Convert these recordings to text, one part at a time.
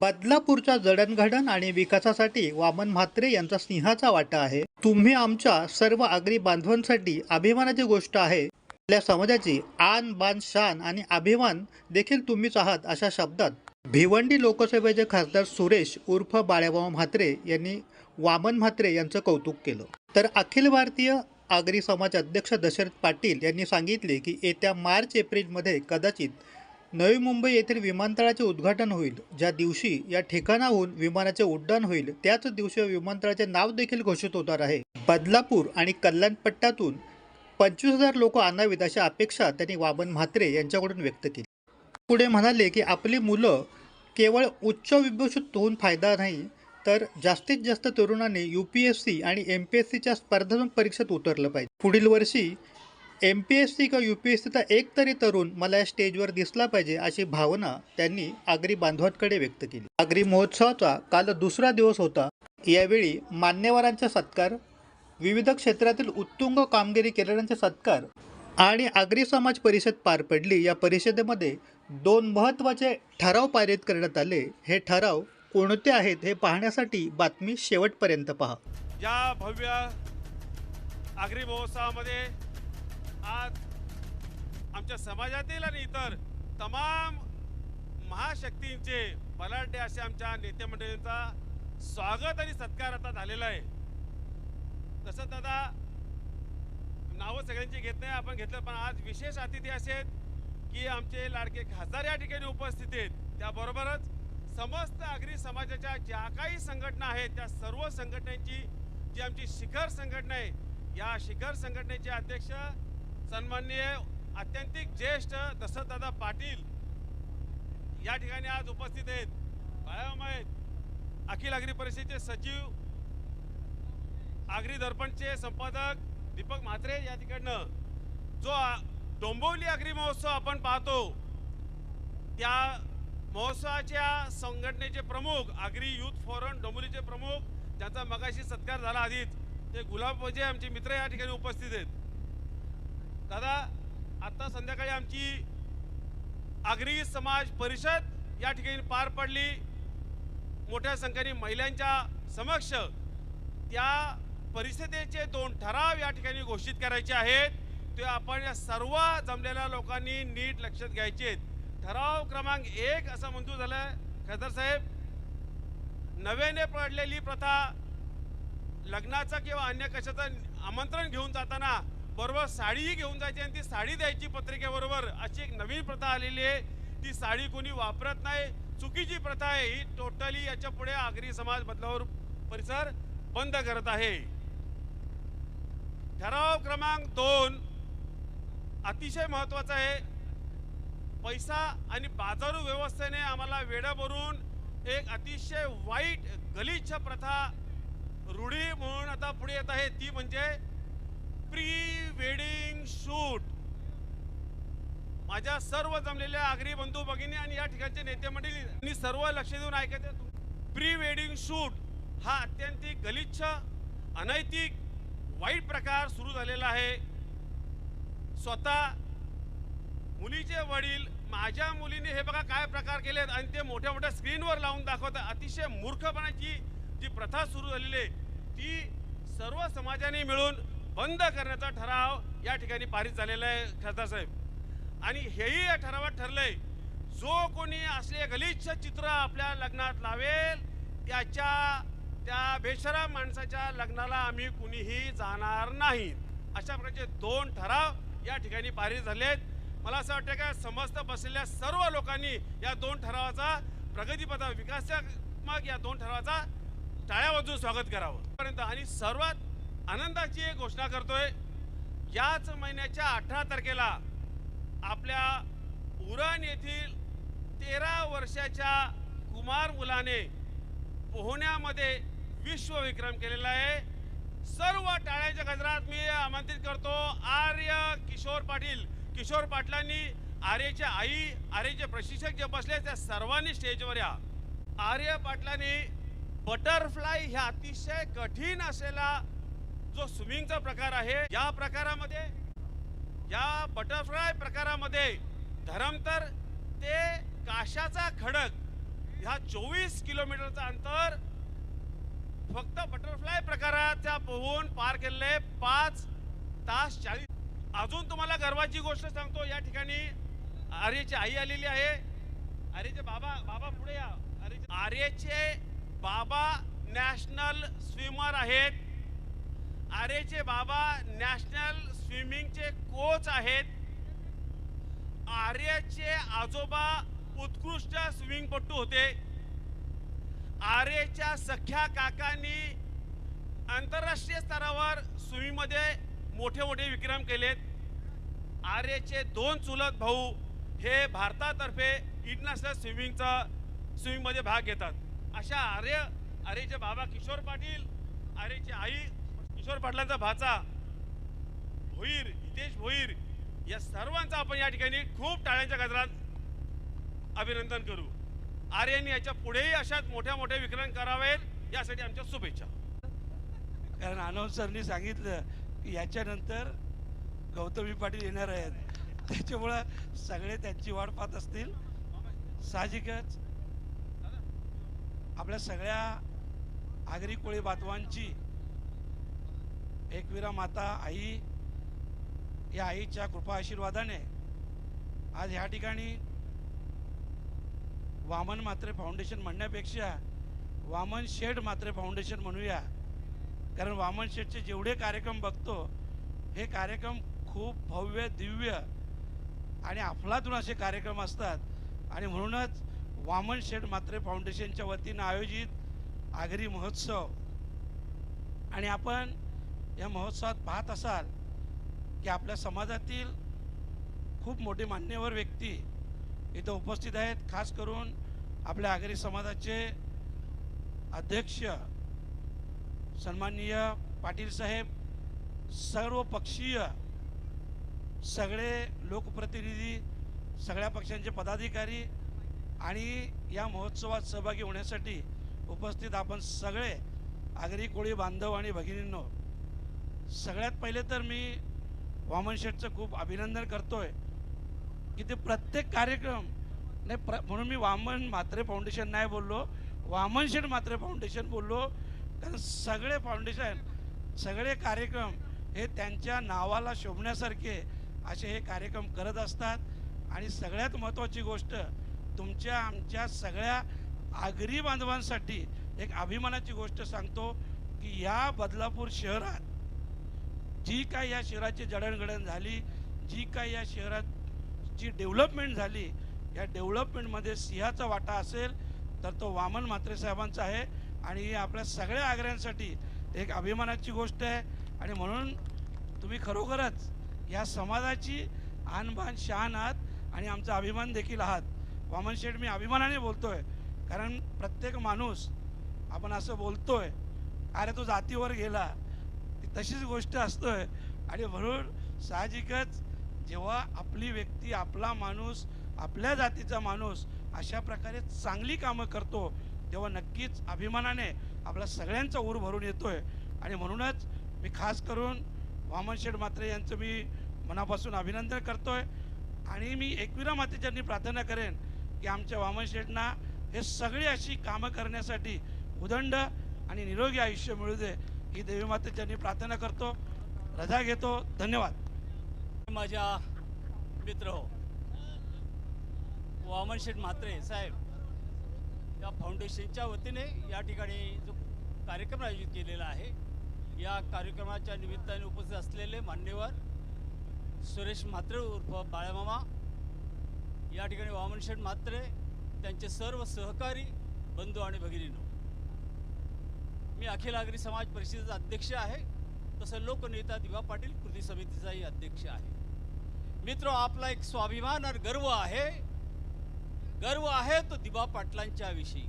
बदलापूरच्या जडणघडण आणि विकासासाठी वामन म्हात्रे यांचा सिंहाचा वाटा आहे. तुम्ही आमच्या सर्व आगरी बांधवांसाठी अभिमानाची गोष्ट आहे. आपल्या समाजाची आन बान शान आणि अभिमान देखील तुम्हीच आहात अशा शब्दात भिवंडी लोकसभेचे खासदार सुरेश उर्फ बाळाभाऊ म्हात्रे यांनी वामन म्हात्रे यांचं कौतुक केलं. तर अखिल भारतीय आगरी समाज अध्यक्ष दशरथ पाटील यांनी सांगितले की येत्या मार्च एप्रिलमध्ये कदाचित नवी मुंबई येथील विमानतळाचे उद्घाटन होईल. ज्या दिवशी या ठिकाणाहून विमानाचे उड्डाण होईल त्याच दिवशी विमानतळाचे नाव देखील घोषित होणार आहे. बदलापूर आणि कल्याणपट्ट्यातून पंचवीस हजार लोक आणावीत अशा अपेक्षा त्यांनी वामन म्हात्रे यांच्याकडून व्यक्त केली. पुढे म्हणाले की आपली मुलं केवळ उच्च विभूषित होऊन फायदा नाही तर जास्तीत जास्त तरुणांनी यू पी एस सी आणि एम पी एस सीच्या स्पर्धात्मक परीक्षेत उतरलं पाहिजे. पुढील वर्षी एम पी एस सी किंवा यू पी एस सीचा एक तरी तरुण मला या स्टेजवर दिसला पाहिजे अशी भावना त्यांनी आगरी बांधवांकडे व्यक्त केली. आगरी महोत्सवाचा काल दुसरा दिवस होता. यावेळी मान्यवरांचा सत्कार विविध क्षेत्रातील उत्तुंग कामगिरी केलेल्यांचा सत्कार आणि आगरी समाज परिषद पार पडली या परिषदेमध्ये दोन महत्त्वाचे ठराव पारित करण्यात आले. हे ठराव कोणते आहेत हे पाहण्यासाठी बातमी शेवटपर्यंत पहा. या भव्य आगरी महोत्सवामध्ये आज आमच्या समाजातील आणि इतर तमाम महाशक्तींचे बलाढ्य असे आमच्या नेते मंडळींचा स्वागत आणि सत्कार आता झालेला आहे. तसंच दादा नावं सगळ्यांची घेत नाही आपण घेतलं पण आज विशेष अतिथी असे आहेत की आमचे लाडके खासदार या ठिकाणी उपस्थित आहेत. त्याबरोबरच समस्त आगरी समाजाच्या ज्या काही संघटना आहेत त्या सर्व संघटनांची जी आमची शिखर संघटना आहे या शिखर संघटनेचे अध्यक्ष सन्माननीय अत्यंतिक ज्येष्ठ दशरथदादा पाटील या ठिकाणी आज उपस्थित आहेत. व्यायाम आहेत. अखिल आगरी परिषदेचे सचिव आगरी दर्पणचे संपादक दीपक म्हात्रे या ठिकाणं जो आ- डोंबिवली आगरी महोत्सव आपण पाहतो त्या महोत्सवाच्या संघटनेचे प्रमुख आगरी युथ फोरम डोंबिवलीचे प्रमुख ज्यांचा मगाशी सत्कार झाला आधीच. ते गुलाब वजे आमचे मित्र या ठिकाणी उपस्थित आहेत. दादा आता संध्याकाळी आमची आगरी समाज परिषद या ठिकाणी पार पडली. मोठ्या संख्येने महिलांच्या समक्ष त्या परिषदेचे दोन ठराव या ठिकाणी घोषित करायचे आहेत. ते आपण या सर्व जमलेल्या लोकांनी नीट लक्षात घ्यायचे आहेत. ठराव क्रमांक एक असं मंजूर झालं खासदार साहेब. नव्याने पडलेली प्रथा लग्नाचा किंवा अन्य कशाचं आमंत्रण घेऊन जाताना बरोबर साडीही घेऊन जायची आणि ती साडी द्यायची पत्रिकेबरोबर अशी एक नवीन प्रथा आलेली आहे. ती साडी कोणी वापरत नाही. चुकीची प्रथा आहे. ही टोटली याच्यापुढे आगरी समाज बदलावर परिसर बंद करत आहे. ठराव क्रमांक दोन अतिशय महत्त्वाचा आहे. पैसा आणि बाजारू व्यवस्थेने आम्हाला वेडा भरून एक अतिशय वाईट गलिच्छ प्रथा रूढी म्हणून आता पुढे येत आहे. ती म्हणजे प्री वेडिंग शूट. माझ्या सर्व जमलेल्या आगरी बंधू भगिनी आणि या ठिकाणचे नेते मंडळी सर्व लक्ष देऊन ऐकायचं प्री वेडिंग शूट हा अत्यंत गलिच्छ अनैतिक वाईट प्रकार सुरू झालेला आहे. स्वतः मुलीचे वडील माझ्या मुलीने हे बघा काय प्रकार केले आहेत आणि ते मोठ्या मोठ्या स्क्रीनवर लावून दाखवतात. अतिशय मूर्खपणाची जी प्रथा सुरू झालेली आहे ती सर्व समाजाने मिळून बंद करण्याचा ठराव या ठिकाणी पारित झालेला आहे खासदार साहेब. आणि हेही या ठरावात ठरलंय जो कोणी असले गलिच्छ चित्र आपल्या लग्नात लावेल त्याच्या त्या बेशराम माणसाच्या लग्नाला आम्ही कुणीही जाणार नाही. अशा प्रकारचे दोन ठराव या ठिकाणी पारित झालेत. मला असं वाटतं का समस्त बसलेल्या सर्व लोकांनी या दोन ठरावाचा प्रगतीपथा विकासात्मक या दोन ठरावाचा टाळ्यावाजून स्वागत करावं. पर्यंत आणि सर्वात आनंदाची एक घोषणा करतोय. याच महिन्याच्या अठरा तारखेला आपल्या उरण येथील तेरा वर्षाच्या कुमार मुलाने पोहण्यामध्ये विश्वविक्रम केलेला आहे. सर्व टाळ्याच्या गजरात मी आमंत्रित करतो. आर्य किशोर पाटील. किशोर पाटलांनी आर्यच्या आई आर्यचे प्रशिक्षक जे बसले त्या सर्वांनी स्टेजवर या. आर्य पाटलांनी बटरफ्लाय ह्या अतिशय कठीण असलेला जो स्विमिंगचा प्रकार आहे या प्रकारामध्ये या बटरफ्लाय प्रकारामध्ये धरमतर ते काशाचा खडक ह्या चोवीस किलोमीटरचं अंतर फक्त बटरफ्लाय प्रकाराच्या पोहून पार केलेले पाच तास चाळीस. अजून तुम्हाला गर्वाची गोष्ट सांगतो या ठिकाणी आर्यची आई आलेली आहे. आर्यचे बाबा बाबा पुढे या. आर्यचे आर्यचे बाबा नॅशनल स्विमर आहेत. आरेचे बाबा नॅशनल स्विमिंगचे कोच आहेत आर्यचे आजोबा उत्कृष्ट स्विमिंगपटू होते. आर्याच्या सख्या काकांनी आंतरराष्ट्रीय स्तरावर स्विमिंगमध्ये मोठे मोठे विक्रम केलेत. आर्यचे दोन चुलत भाऊ हे भारतातर्फे इंटरनॅशनल स्विमिंगचा स्विमिंगमध्ये भाग घेतात. अशा आर्य आर्यचे बाबा किशोर पाटील आर्यची आई किशोर पाटलांचा भाचा. भोईर हितेश भोईर या सर्वांचा आपण या ठिकाणी खूप टाळ्यांच्या गजरात अभिनंदन करू. आर्यांनी याच्या पुढेही अशाच मोठ्या मोठ्या विक्रम करावेत यासाठी आमच्या शुभेच्छा. कारण अनाऊन्सरनी सांगितलं की याच्यानंतर गौतमी पाटील येणार आहेत. त्याच्यामुळं सगळे त्यांची वाट पाहत असतील. साहजिकच आपल्या सगळ्या आगरी कोळी बांधवांची एकविरा माता आई या आईच्या कृपा आशीर्वादाने आज ह्या ठिकाणी वामन मात्रे फाउंडेशन म्हणण्यापेक्षा वामन शेठ मात्रे फाउंडेशन म्हणूया. कारण वामन शेठचे जेवढे कार्यक्रम बघतो हे कार्यक्रम खूप भव्य दिव्य आणि अफलातून असे कार्यक्रम असतात. आणि म्हणूनच वामन शेठ मात्रे फाउंडेशनच्या वतीनं आयोजित आगरी महोत्सव. आणि आपण या महोत्सवात पाहत असाल की आपल्या समाजातील खूप मोठे मान्यवर व्यक्ती इथं उपस्थित आहेत. खास करून आपल्या आगरी समाजाचे अध्यक्ष सन्माननीय पाटील साहेब सर्व पक्षीय सगळे लोकप्रतिनिधी सगळ्या पक्षांचे पदाधिकारी आणि या महोत्सवात सहभागी होण्यासाठी उपस्थित आपण सगळे आगरी कोळी बांधव आणि भगिनींनो सगळ्यात पहिले तर मी वामन शेठचं खूप अभिनंदन करतोय की ते प्रत्येक कार्यक्रम नाही प्र म्हणून मी वामन म्हात्रे फाउंडेशन नाही बोललो वामन शेठ म्हात्रे फाउंडेशन बोललो कारण सगळे फाउंडेशन सगळे कार्यक्रम हे त्यांच्या नावाला शोभण्यासारखे असे हे कार्यक्रम करत असतात. आणि सगळ्यात महत्त्वाची गोष्ट तुमच्या आमच्या सगळ्या आगरी बांधवांसाठी एक अभिमानाची गोष्ट सांगतो की या बदलापूर शहरात जी काय या शहराची जडणघडण झाली जी काय या शहराची डेव्हलपमेंट झाली या डेव्हलपमेंटमध्ये सिंहाचा वाटा असेल तर तो वामन म्हात्रे साहेबांचा आहे. आणि ही आपल्या सगळ्या आग्र्यांसाठी एक अभिमानाची गोष्ट आहे. आणि म्हणून तुम्ही खरोखरच या समाजाची आणबाण शान आहात आणि आमचा अभिमान देखील आहात. वामन शेठ मी अभिमानाने बोलतोय कारण प्रत्येक माणूस आपण असं बोलतोय अरे तो जातीवर गेला तशीच गोष्ट असतोय. आणि म्हणून साहजिकच जेव्हा आपली व्यक्ती आपला माणूस आपल्या जातीचा माणूस अशा प्रकारे चांगली कामं करतो तेव्हा नक्कीच अभिमानाने आपला सगळ्यांचा ऊर भरून येतोय. आणि म्हणूनच मी खास करून वामन शेड मात्रे यांचं मी मनापासून अभिनंदन करतोय. आणि मी एकविरा मातेच्यांनी प्रार्थना करेन की आमच्या वामन शेडना हे सगळी अशी कामं करण्यासाठी उदंड आणि निरोगी आयुष्य मिळू दे. ही देवी मातेच्यांनी प्रार्थना करतो रजा घेतो धन्यवाद. माझ्या मित्र हो वामन शेठ म्हात्रे साहेब या फाउंडेशनच्या वतीने या ठिकाणी जो कार्यक्रम आयोजित केलेला आहे या कार्यक्रमाच्या निमित्ताने उपस्थित असलेले मान्यवर सुरेश म्हात्रे उर्फ बाळामामा या ठिकाणी वामन शेठ म्हात्रे त्यांचे सर्व सहकारी बंधू आणि भगिनीनो अखिल आगरी समाज परिषदेचा अध्यक्ष आहे. तसं लोकनेता दिवा पाटील कृती समितीचाही अध्यक्ष आहे. मित्र आपला एक स्वाभिमान आणि गर्व आहे. गर्व आहे तो दिबा पाटलांच्या विषयी.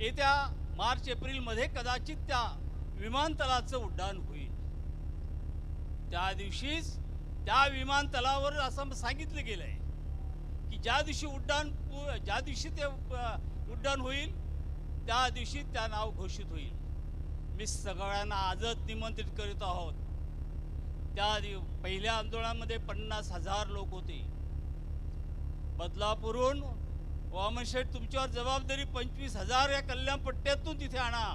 येत्या मार्च एप्रिलमध्ये कदाचित त्या विमानतळाचं उड्डाण होईल. त्या दिवशीच त्या विमानतळावर असं सांगितलं गेलं आहे की ज्या दिवशी उड्डाण ज्या दिवशी ते उड्डाण होईल त्या दिवशी त्या नाव घोषित होईल. मी सगळ्यांना आजच निमंत्रित करीत आहोत. त्या दिव पहिल्या आंदोलनामध्ये पन्नास हजार लोक होते. बदलापूरून वामनशेठ तुमच्यावर जबाबदारी पंचवीस हजार या कल्याण पट्ट्यातून तिथे आणा.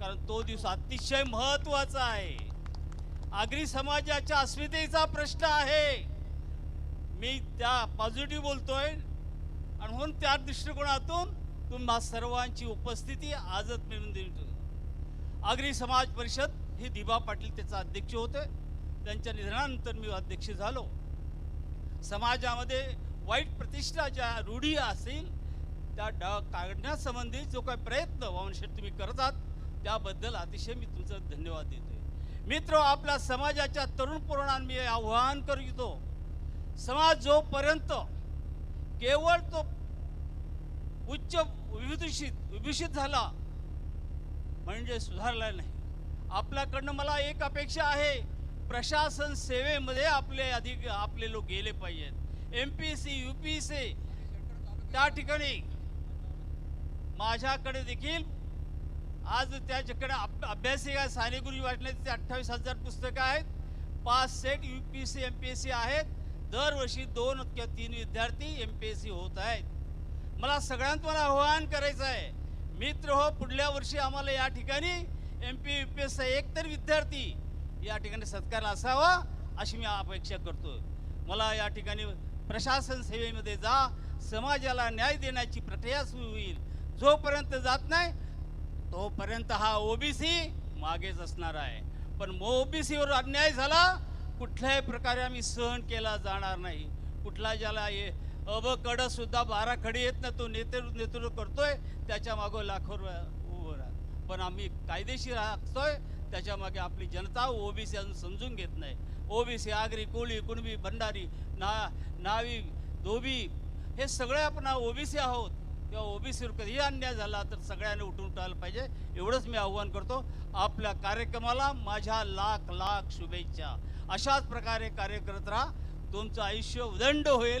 कारण तो दिवस अतिशय महत्त्वाचा आहे. आगरी समाजाच्या अस्मितेचा प्रश्न आहे. मी त्या पॉझिटिव्ह बोलतोय. आणि म्हणून त्या दृष्टिकोनातून तुम्हा सर्वांची उपस्थिती आजच मिळून देतो आगरी समाज परिषद हे दिबा पाटील त्याचा अध्यक्ष होते. त्यांच्या निधनानंतर मी अध्यक्ष झालो. समाजामध्ये वाईट प्रतिष्ठा ज्या रूढी असतील त्या ड काढण्यासंबंधी जो काही प्रयत्न वामनशेठ तुम्ही करत आहात त्याबद्दल अतिशय मी तुमचं धन्यवाद देतोय. मित्र आपल्या समाजाच्या तरुण पोरांना मी आव्हान करू समाज जोपर्यंत केवळ तो उच्च विभूषित विभूषित झाला. म्हणजे सुधारला नाही. आपल्याकडनं मला एक अपेक्षा आहे. प्रशासन सेवेमध्ये आपले अधिक आपले लोक गेले पाहिजेत. M P C U P C त्या ठिकाणी माझ्याकडे देखील आज त्याच्याकडे अभ अभ्यासिका सानेगुरी वाटण्याचे अठ्ठावीस हजार पुस्तकं आहेत. पाच set U P C M P S C आहेत. दरवर्षी दोन किंवा तीन विद्यार्थी एम पी एस सी होत आहेत. मला सगळ्यांत मला आव्हान करायचं आहे. मित्र हो पुढल्या वर्षी आम्हाला या ठिकाणी M P U P S एकतर विद्यार्थी या ठिकाणी सत्कार असावा अशी मी अपेक्षा करतो. मला या ठिकाणी प्रशासन सेवेमध्ये जा समाजाला न्याय देण्याची प्रक्रिया सुरू होईल. जोपर्यंत जात नाही तोपर्यंत हा ओबीसी मागेच असणार आहे. पण ओबीसीवर अन्याय झाला कुठल्याही प्रकारे आम्ही सहन केला जाणार नाही. कुठला ज्याला अबकड सुद्धा बारा खडी येत ना तो नेतृत्व नेतृत्व करतोय त्याच्या मागं लाखो उभं राहा. पण आम्ही कायदेशीर असतोय त्याच्यामागे आपली जनता ओबीसी अजून समजून घेत नाही. ओबीसी आगरी कोळी कुणबी भंडारी ना नावी धोबी हे सगळे आपण ओबीसी आहोत. किंवा ओबीसीवर कधी अन्याय झाला तर सगळ्यांनी उठून उठायला पाहिजे. एवढंच मी आव्हान करतो. आपल्या कार्यक्रमाला माझ्या लाख लाख शुभेच्छा. अशाच प्रकारे कार्य करत राहा. तुमचं आयुष्य उदंड होईल.